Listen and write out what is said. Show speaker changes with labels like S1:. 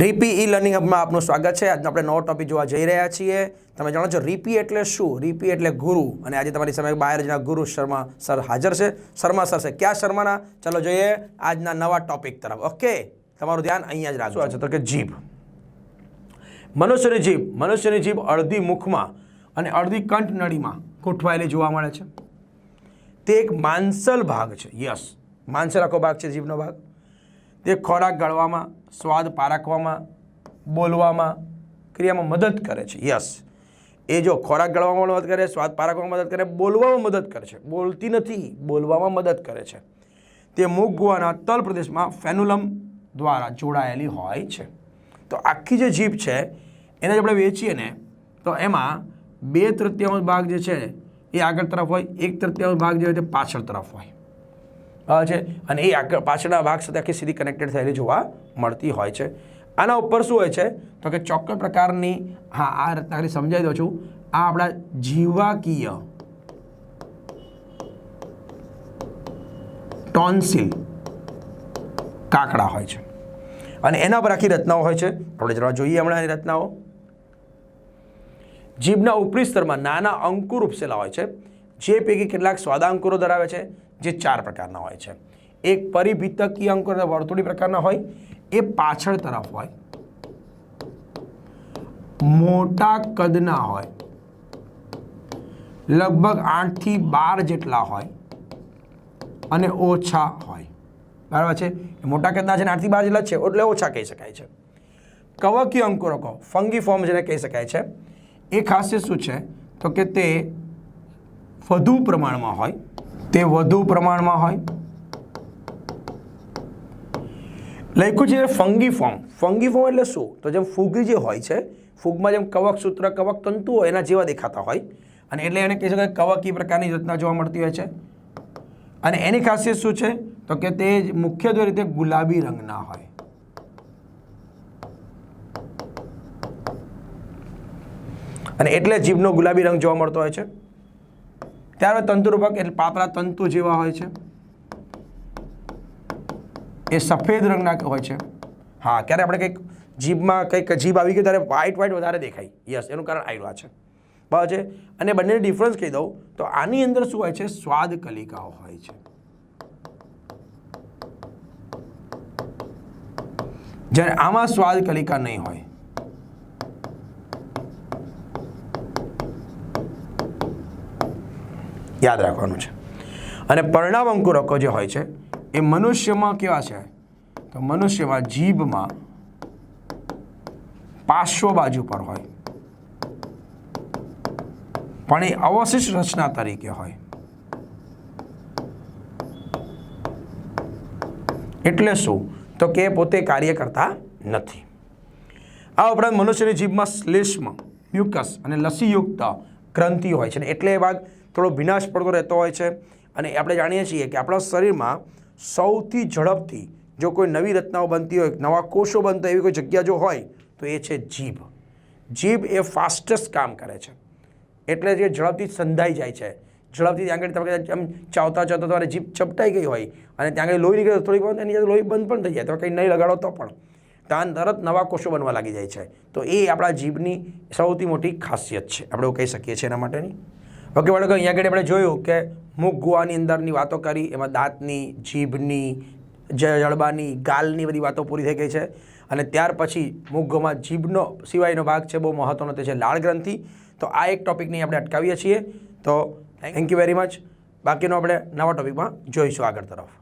S1: રીપી e learning હબમાં આપનું સ્વાગત છે. આજનો આપણે નવો ટોપિક જોવા જઈ રહ્યા છીએ. તમે જાણો છો, રીપી એટલે શું? રીપી એટલે ગુરુ. અને આજે તમારી સામે બહાર જણા ગુરુ શર્મા સર હાજર છે. શર્મા સર છે. ક્યાં શર્માના? ચાલો જોઈએ આજના નવા ટોપિક તરફ. ઓકે તમારું ધ્યાન અહીંયા જ રાખજો. છે? તો કે જીભ. મનુષ્યની જીભ. મનુષ્યની જીભ અડધી મુખમાં અને અડધી કંઠ નળીમાં ગોઠવાયેલી જોવા મળે છે. તે એક માંસલ ભાગ છે. યસ. માંસલ આખો ભાગ છે, જીભનો ભાગ? તે ખોરાક ગળવામાં, સ્વાદ પારખવામાં, બોલવામાં, ક્રિયામાં મદદ કરે છે. યસ એ જો ખોરાક ગળવામાં મદદ કરે, સ્વાદ પારખવામાં મદદ કરે, બોલવામાં મદદ કરે છે. બોલતી નથી, બોલવામાં મદદ કરે છે. તે મુખ ગુવાના તલ પ્રદેશમાં ફેનુલમ દ્વારા જોડાયેલી હોય છે. તો આખી જે જીભ છે, એને આપણે વેચીએ ને, તો એમાં બે તૃતીયાંશ ભાગ જે છે, એ આગળ તરફ હોય, એક તૃતીયાંશ ભાગ જે હોય તે પાછળ તરફ હોય. છે. અને એ આગળ પાછળના ભાગ સાથે આખી સીધી કનેક્ટેડ થયેલી જોવા મળતી હોય છે. આના ઉપર શું હોય છે? તો કે ચોક્કસ પ્રકારની, હા, આ રીતના ખાલી સમજાવી દઉં છું. આ આપણા જીવાકીય ટોન્સિલ કાકડા હોય છે. અને એના પર આખી રચનાઓ હોય છે. આપણે જરા જોઈએ હમણાં એની રચનાઓ. જીભના ઉપરી સ્તરમાં નાના અંકુર ઉપસેલા હોય છે. જે પૈકી કેટલાક સ્વાદાંકુરો ધરાવે છે. જે ચાર પ્રકારના હોય છે. એક પરિભિતકીય અંકુર વર્તુળી પ્રકારના હોય, એ પાછળ તરફ હોય. મોટા કદના હોય. લગભગ આઠથી બાર જેટલા હોય. અને ઓછા હોય. બરાબર છે? મોટા કદના છે આઠથી બાર જેટલા છે, એટલે ઓછા કહી શકાય છે. કવકીય અંકુરકો ફંગી ફોર્મ જેને કહી શકાય છે. એ ખાસિયત શું છે? તો કે તે વધુ પ્રમાણમાં હોય. તે વધુ પ્રમાણમાં હોય. લખ્યું છે ફંગી ફોર્મ ફંગી ફોર્મ એટલે શું? તો જેમ ફૂગી જે હોય છે, ફૂગમાં જેમ કવક સૂત્ર, કવક તંતુ હોય એના જેવા દેખાતા હોય. અને એટલે એને કહી શકાય કવકી પ્રકારની રચના જોવા મળતી હોય છે. અને એની ખાસિયત શું છે? તો કે તે મુખ્યત્વે રીતે ગુલાબી રંગના હોય. અને એટલે જીભનો ગુલાબી રંગ જોવા મળતો હોય છે. ત્યારબાદ તંતુરૂપક એટલે પાપરા તંતુ જેવા હોય છે. એ સફેદ રંગના હોય છે. હા, ક્યારે આપણે કંઈક જીભમાં કંઈક જીભ આવી ગઈ ત્યારે વ્હાઇટ વ્હાઇટ વધારે દેખાય. યસ એનું કારણ આવ્યું છે. બરાબર છે? અને બંનેને ડિફરન્સ કહી દઉં તો આની અંદર શું હોય છે? સ્વાદ કલિકાઓ હોય છે. જ્યારે આમાં સ્વાદ કલિકા નહીં હોય યાદ રાખવાનું છે. અને પરિણામ અંકુરકો જે હોય છે, એ મનુષ્યમાં કેવા છે? તો મનુષ્યમાં જીભમાં પાર્શ્વ બાજુ પર હોય. પણ એ અવશિષ્ટ રચના તરીકે હોય. એટલે શું? તો કે પોતે કાર્ય કરતા નથી. આ ઉપરાંત મનુષ્યની જીભમાં શ્લેષ્મ મ્યુકસ અને લસીયુક્ત ગ્રંથિ હોય છે ને એટલે એ ભાગ થોડો વિનાશ પડતો રહેતો હોય છે. અને આપણે જાણીએ છીએ કે આપણા શરીરમાં સૌથી ઝડપથી જો કોઈ નવી રચનાઓ બનતી હોય, નવા કોષો બનતા એવી કોઈ જગ્યા જો હોય, તો એ છે જીભ. જીભ એ ફાસ્ટેસ્ટ કામ કરે છે. એટલે જે ઝડપથી સંધાઈ જાય છે. ઝડપથી ત્યાં આગળ તમે આમ ચાવતા ચાવતા તમારે જીભ ચપટાઈ ગઈ હોય અને ત્યાં આગળ લોહી નીકળે થોડી એની લોહી બંધ પણ થઈ જાય તો કંઈ નહીં લગાડો તો પણ. ત્યાં તરત નવા કોષો બનવા લાગી જાય છે. તો એ આપણા જીભની સૌથી મોટી ખાસિયત છે. આપણે એવું કહી શકીએ છીએ એના માટેની. ઓકે, બાળકો, અહીંયા આગળ આપણે જોયું કે મુખ ગુવાની અંદરની વાતો કરી, એમાં દાંતની, જીભની જળબાની ગાલની બધી વાતો પૂરી થઈ ગઈ છે. અને ત્યાર પછી મુખ ગુમાં જીભનો સિવાયનો ભાગ છે, બહુ મહત્ત્વનો તે છે લાળ ગ્રંથિ. તો આ એક ટોપિકની આપણે અટકાવીએ છીએ. તો થેન્ક યુ વેરી મચ બાકીનો આપણે નવા ટોપિકમાં જોઈશું આગળ તરફ.